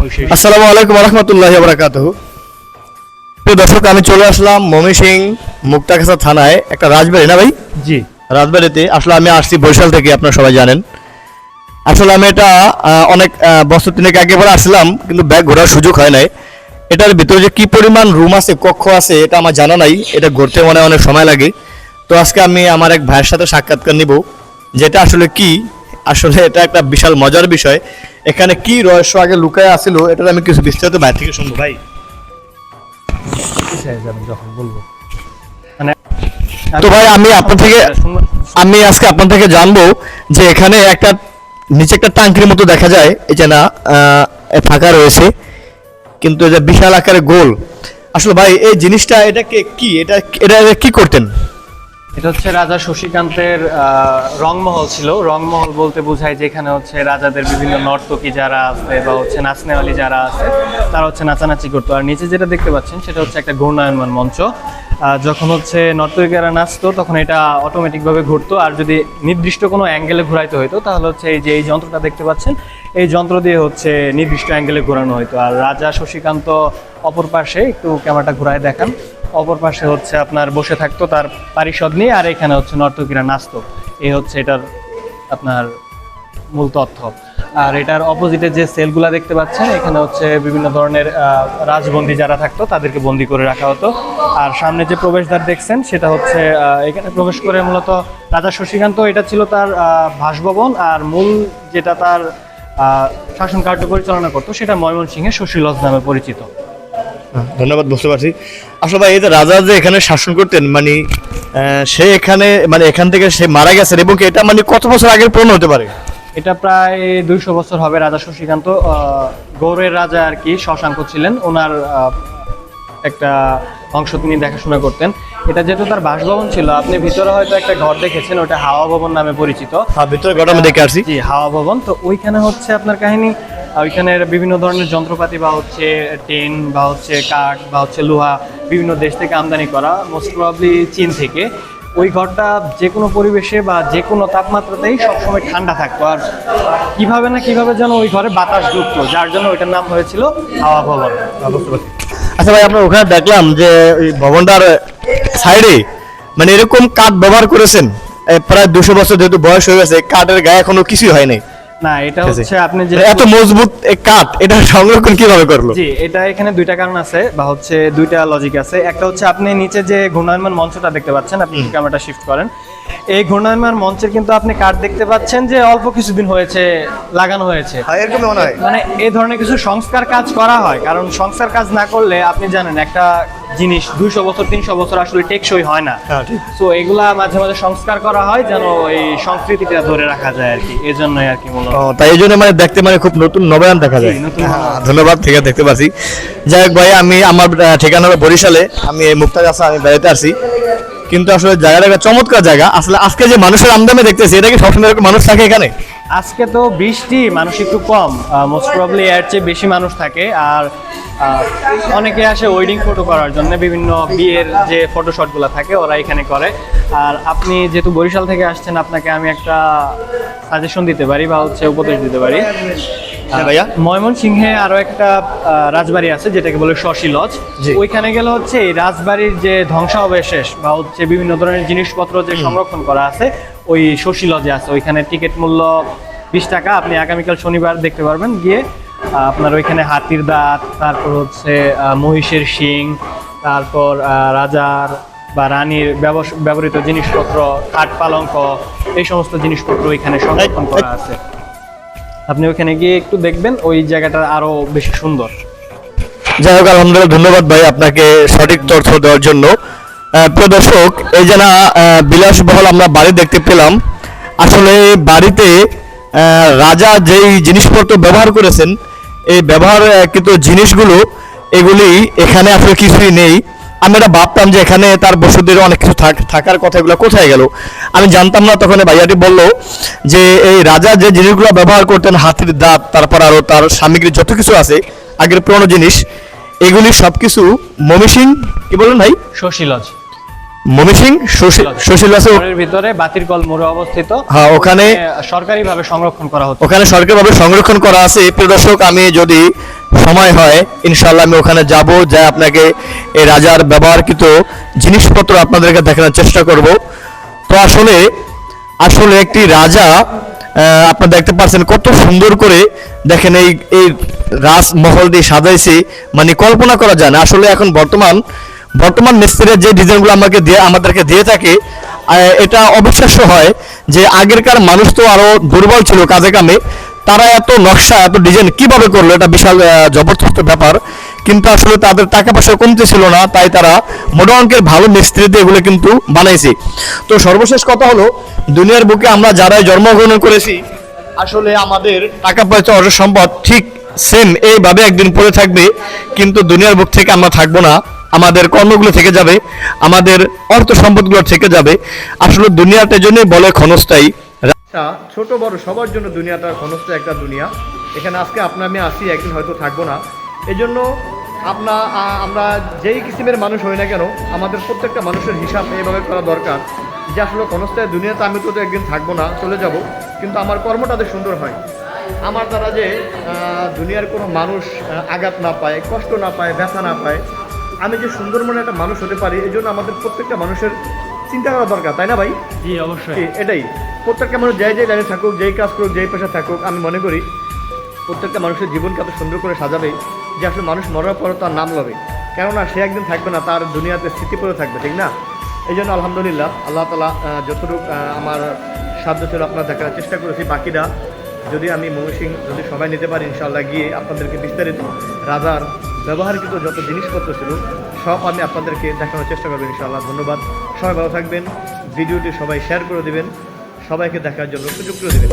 আসসালামু আলাইকুম রহমতুল্লাহ বরাকাত প্রিয় দর্শক আমি চলে আসলাম ময়মনসিং মুক্তাগাছা থানায় একটা রাজবাড়ি না ভাই? জি। রাজবাড়িতে। আসলে আমি আসছি বরিশাল থেকে আপনারা সবাই জানেন। আসলে আমি এটা অনেক বছর তিনেক আগে পরে আসলাম কিন্তু ব্যাগ ঘোরার সুযোগ হয় নাই। এটার ভিতরে যে কি পরিমাণ রুম আছে কক্ষ আছে এটা আমার জানা নাই। এটা ঘুরতে মনে হয় অনেক সময় লাগে। তো আজকে আমি আমার এক ভাইয়ের সাথে সাক্ষাৎকার নিব যেটা আসলে কি আসলে এটা একটা বিশাল মজার বিষয়। এখানে কি রহস্য আগে লুকায় আসিল এটা আমি কিছু বিস্তারিত বাইরে থেকে শুনব, ভাই। যাবেন যখন বলব তো ভাই, আমি আপনার থেকে আমি আজকে আপনার থেকে জানব যে এখানে একটা নিচে একটা টাঙ্কির মতো দেখা যায়, এই যে না ফাঁকা রয়েছে, কিন্তু এটা বিশাল আকারে গোল। আসলে ভাই, এই জিনিসটা এটাকে কি? এটা এটা কি করতেন? এটা হচ্ছে রাজা শশীকান্তের রংমহল ছিল। রংমহল বলতে বোঝায় যেখানে হচ্ছে রাজাদের বিভিন্ন নর্তকী যারা আছে বা হচ্ছে নাচনেওয়ালি যারা আছে, তারা হচ্ছে নাচানাচি করতো। আর নিচে যেটা দেখতে পাচ্ছেন, সেটা হচ্ছে একটা ঘূর্ণায়মান মঞ্চ। যখন হচ্ছে নর্তকীরা নাচতো, তখন এটা অটোমেটিকভাবে ঘুরতো। আর যদি নির্দিষ্ট কোনো অ্যাঙ্গেলে ঘোরাইতে হতো তাহলে হচ্ছে এই যে, এই যন্ত্রটা দেখতে পাচ্ছেন, এই যন্ত্র দিয়ে হচ্ছে নির্দিষ্ট অ্যাঙ্গেলে ঘোরানো হতো আর রাজা শশীকান্ত অপর পাশে, একটু ক্যামেরাটা ঘুরায় দেখান। অপর পাশে হচ্ছে আপনার বসে থাকতো তার পারিষদ নিয়ে, আর এখানে হচ্ছে নর্তকীরা নাচতো। এই হচ্ছে এটার আপনার মূল তথ্য। আর এটার অপোজিটে যে সেলগুলা দেখতে পাচ্ছেন, এখানে হচ্ছে বিভিন্ন ধরনের রাজবন্দী যারা থাকতো, তাদেরকে বন্দি করে রাখা হতো। আর সামনে যে প্রবেশদ্বার দেখছেন, সেটা হচ্ছে এখানে প্রবেশ করে মূলত রাজা শশীকান্ত। এটা ছিল তার বাসভবন, আর মূল যেটা তার শাসন কার্য পরিচালনা করতো, সেটা ময়মনসিংহে শশী লজ নামে পরিচিত। ধন্যবাদ, বুঝতে পারছি। আসলে ভাই এই যে রাজা যে এখানে শাসন করতেন মানে সে এখানে মানে এখান থেকে সে মারা গেছেন এবং এটা মানে কত বছর আগের পূর্ণ হতে পারে? এটা প্রায় দুইশো বছর হবে রাজা শশীকান্ত। গৌড়ের রাজা আর কি শশাঙ্ক ছিলেন। ওনার একটা অংশ তিনি দেখাশোনা করতেন। এটা যেহেতু তার বাসভবন ছিল আপনি ভিতরে হয়তো একটা ঘর দেখেছেন ওটা হাওয়া ভবন নামে পরিচিত। হ্যাঁ ভিতরে ঘটনা আমি দেখে আসছি। জি হাওয়া ভবন। তো ওইখানে হচ্ছে আপনার কাহিনী ওইখানের বিভিন্ন ধরনের যন্ত্রপাতি বা হচ্ছে টেন বা হচ্ছে কাঠ বা হচ্ছে লোহা বিভিন্ন দেশ থেকে আমদানি করা মোস্ট প্রবাবলি চীন থেকে। ওই ঘরটা যে কোনো পরিবেশে বা যে কোনো তাপমাত্রাতেই সবসময় ঠান্ডা থাকতো। আর কীভাবে না কীভাবে যেন ওই ঘরে বাতাস ঢুকতো, যার জন্য ওইটার নাম হয়েছিল হাওয়া ভবন। আচ্ছা ভাই, আপনার ওখানে দেখলাম যে ওই ভবনটার সাইডে মানে এরকম কাঠ ব্যবহার করেছেন। প্রায় দুশো বছর যেহেতু বয়স হয়ে গেছে কাঠের গায়ে এখনও কিছুই হয় নাই। না এটা হচ্ছে আপনি যে এত মজবুত এই কাঠ এটা সংরক্ষণ কীভাবে করল? জি এটা এখানে দুইটা কারণ আছে বা হচ্ছে দুইটা লজিক আছে। একটা হচ্ছে আপনি নিচে যে ঘূর্ণায়মান মঞ্চটা দেখতে পাচ্ছেন আপনি ক্যামেরাটা শিফট করেন। এই ঘূর্ণায়মান মঞ্চের কিন্তু আপনি কাঠ দেখতে পাচ্ছেন যে অল্প কিছুদিন হয়েছে লাগানো হয়েছে। এরকম মনে হয়। মানে এই ধরনের কিছু সংস্কার কাজ করা হয় কারণ সংস্কার কাজ না করলে আপনি জানেন একটা জিনিস দুইশো বছর তিনশো বছর আসলে টেকসই হয় না। হ্যাঁ তো এগুলা মাঝে মাঝে সংস্কার করা হয় যেন এই সংস্কৃতিটা ধরে রাখা যায় আর কি। এই জন্যই আর কি মূলত। তাই এই জন্য মানে দেখতে মানে খুব নতুন নবায়ন দেখা যায়। হ্যাঁ, ধন্যবাদ ঠিক আছে দেখতে পাচ্ছি। যাই হোক ভাই আমি আমার ঠিকানা বরিশালে। আমি এই আসা আমি বেড়াতে আসছি। কিন্তু আসলে জায়গাটা চমৎকার জায়গা। আসলে আজকে যে মানুষের আমদামে দেখতেছি এটা কি সবসময় মানুষ থাকে এখানে? আজকে তো বৃষ্টি, মানুষ একটু কম। মোস্ট প্রবলি এর চেয়ে বেশি মানুষ থাকে। আর অনেকে আসে ওয়েডিং ফটো করার জন্য। বিভিন্ন বিয়ের যে ফটো শটগুলো থাকে, ওরা এখানে করে। আর আপনি যেহেতু বরিশাল থেকে আসছেন, আপনাকে আমি একটা সাজেশন দিতে পারি বা হচ্ছে উপদেশ দিতে পারি। হ্যাঁ ভাইয়া। ময়মনসিংহে আরও একটা রাজবাড়ি আছে যেটাকে বলে শশী লজ। ওইখানে গেলে হচ্ছে এই রাজবাড়ির যে ধ্বংসাবশেষ বা হচ্ছে বিভিন্ন ধরনের জিনিসপত্র যে সংরক্ষণ করা আছে ওই শশী লজে আছে। ওইখানে টিকিট মূল্য বিশ টাকা। আপনি আগামীকাল শনিবার দেখতে পারবেন গিয়ে আপনার ওইখানে হাতির দাঁত তারপর হচ্ছে মহিষের শিং তারপর রাজার বা রানীর ব্যবহৃত জিনিসপত্র কাঠ পালঙ্ক এই সমস্ত জিনিসপত্র ওইখানে সংরক্ষণ করা আছে। আপনি ওখানে গিয়ে একটু দেখবেন, ওই জায়গাটা আরও বেশি সুন্দর। যাই হোক, আলহামদুলিল্লাহ, ধন্যবাদ ভাই আপনাকে সঠিক তথ্য দেওয়ার জন্য। প্রিয় দর্শক, এই যে না বিলাসবহল আমরা বাড়ি দেখতে পেলাম। আসলে বাড়িতে রাজা যেই জিনিসপত্র ব্যবহার করেছেন, এই ব্যবহার কিন্তু জিনিসগুলো, এগুলি এখানে আসলে কিছুই নেই। আমি এটা ভাবতাম যে এখানে তার বসতির অনেক কিছু থাক- থাকার কথা এগুলো কোথায় গেল? আমি জানতাম না, তখন ভাইয়াটি বলল যে এই রাজা যে জিনিসগুলো ব্যবহার করতেন, হাতির দাঁত, তারপর আরও তার সামগ্রী যত কিছু আছে, আগের পুরনো জিনিস, এগুলি সবকিছু মমিসিং কি বলেন ভাই? শশী লজ। মমিসিং সুশীল আছে ভিতরে বাতিরকল মোড়ে অবস্থিত। হ্যাঁ, ওখানে- সরকারি ভাবে সংরক্ষণ করা হচ্ছে ওখানে সরকারিভাবে সংরক্ষণ করা আছে। প্রিয় দর্শক আমি যদি সময় হয় ইনশাল্লাহ আমি ওখানে যাব যা আপনাকে এই রাজার ব্যবহারকৃত জিনিসপত্র আপনাদেরকে দেখানোর চেষ্টা করব। তো আসলে আসলে একটি রাজা আপনারা দেখতে পাচ্ছেন কত সুন্দর করে দেখেন এই এই রাজমহলটি সাজাইছে। মানে কল্পনা করা যায় না। আসলে এখন বর্তমান বর্তমান মিস্ত্রির যে ডিজাইনগুলো আমাকে দিয়ে, আমাদেরকে দিয়ে থাকে এটা অবিশ্বাস্য হয় যে আগেরকার মানুষ তো আরও দুর্বল ছিল কাজে কামে। তারা এত নকশা, এত ডিজাইন কীভাবে করল, এটা বিশাল জবরদস্ত ব্যাপার। কিন্তু আসলে তাদের টাকা পয়সা কমতে ছিল না, তাই তারা মোটা অঙ্কের ভালো মিস্ত্রিতে এগুলো কিন্তু বানাইছে। তো সর্বশেষ কথা হলো, দুনিয়ার বুকে আমরা যারাই জন্মগ্রহণ করেছি, আসলে আমাদের টাকা পয়সা অর্থ সম্পদ ঠিক সেম এইভাবে একদিন পড়ে থাকবে, কিন্তু দুনিয়ার বুক থেকে আমরা থাকব না। আমাদের কর্মগুলো থেকে যাবে, আমাদের অর্থ সম্পদগুলো থেকে যাবে। আসলে দুনিয়াটা জন্যই বলে ক্ষণস্থায়ী। ছোট বড় সবার জন্য দুনিয়াটা ঘনস্থ একটা দুনিয়া। এখানে আজকে আপনার আমি আসি, একদিন হয়তো থাকব না। এই জন্য আপনা আমরা যেই কিসিমের মানুষ হই না কেন, আমাদের প্রত্যেকটা মানুষের হিসাব এইভাবে করা দরকার যে আসলে ঘনস্থায় দুনিয়াতে আমি তো একদিন থাকব না, চলে যাব। কিন্তু আমার কর্মটা যে সুন্দর হয়, আমার দ্বারা যে দুনিয়ার কোনো মানুষ আঘাত না পায়, কষ্ট না পায়, ব্যথা না পায় আমি যে সুন্দর মনে একটা মানুষ হতে পারি এই জন্য আমাদের প্রত্যেকটা মানুষের চিন্তা করা দরকার তাই না ভাই? জি অবশ্যই। এটাই। প্রত্যেকটা মানুষ যেই যেই লাইনে থাকুক যেই কাজ করুক যেই পেশা থাকুক আমি মনে করি প্রত্যেকটা মানুষের জীবনকে এত সুন্দর করে সাজাবে যে আসলে মানুষ মরার পর তার নাম লবে। কেননা সে একদিন থাকবে না তার দুনিয়াতে স্মৃতি পড়ে থাকবে ঠিক না? এই জন্য আলহামদুলিল্লাহ আল্লাহ তালা যতটুকু আমার সাধ্য ছিল আপনার দেখার চেষ্টা করেছি বাকিরা যদি আমি ময়মনসিং যদি সবাই নিতে পারি ইনশাআল্লাহ গিয়ে আপনাদেরকে বিস্তারিত রাজার ব্যবহারকৃত যত জিনিসপত্র ছিল, সব আমি আপনাদেরকে দেখানোর চেষ্টা করবেন ইনশাআল্লাহ। ধন্যবাদ। সবাই ভালো থাকবেন। ভিডিওটি সবাই শেয়ার করে দেবেন। সবাইকে দেখার জন্য সুযোগ করে দেবেন।